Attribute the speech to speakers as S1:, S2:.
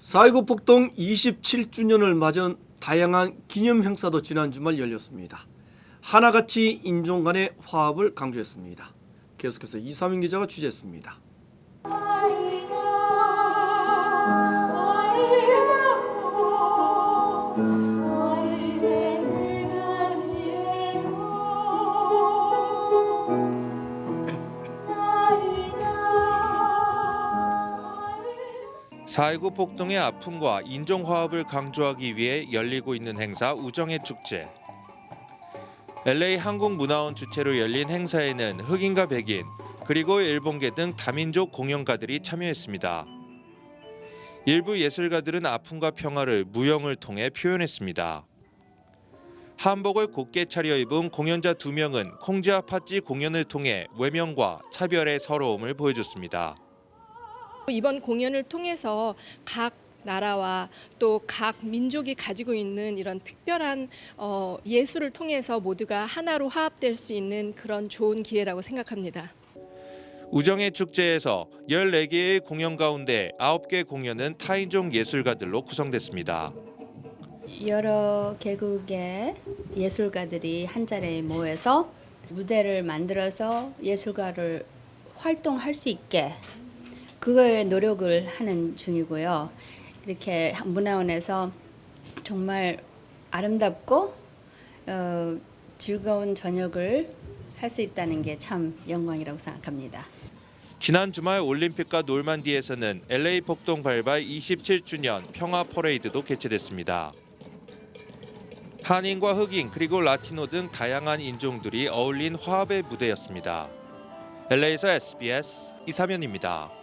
S1: 4.19 폭동 27주년을 맞은 다양한 기념 행사도 지난 주말 열렸습니다. 하나같이 인종 간의 화합을 강조했습니다. 계속해서 이사민 기자가 취재했습니다.
S2: 사.19 폭동의 아픔과 인종 화합을 강조하기 위해 열리고 있는 행사 우정의 축제. LA 항공문화원 주최로 열린 행사에는 흑인과 백인 그리고 일본계 등 다민족 공연가들이 참여했습니다. 일부 예술가들은 아픔과 평화를 무용을 통해 표현했습니다. 한복을 곱게 차려입은 공연자 두 명은 콩지아 팥쥐 공연을 통해 외면과 차별의 서러움을 보여줬습니다.
S3: 이번 공연을 통해서 각 나라와 또 각 민족이 가지고 있는 이런 특별한 어, 예술을 통해서 모두가 하나로 화합될 수 있는 그런 좋은 기회라고 생각합니다.
S2: 우정의 축제에서 14개의 공연 가운데 9개 공연은 타인종 예술가들로 구성됐습니다.
S4: 여러 개국의 예술가들이 한 자리에 모여서 무대를 만들어서 예술가를 활동할 수 있게 그거에 노력을 하는 중이고요. 이렇게 문화원에서 정말 아름답고 어, 즐거운 저녁을 할 수 있다는 게 참 영광이라고 생각합니다.
S2: 지난 주말 올림픽과 놀만디에서는 LA 폭동 발발 27주년 평화 퍼레이드도 개최됐습니다. 한인과 흑인 그리고 라티노 등 다양한 인종들이 어울린 화합의 무대였습니다. LA에서 SBS 이사면입니다.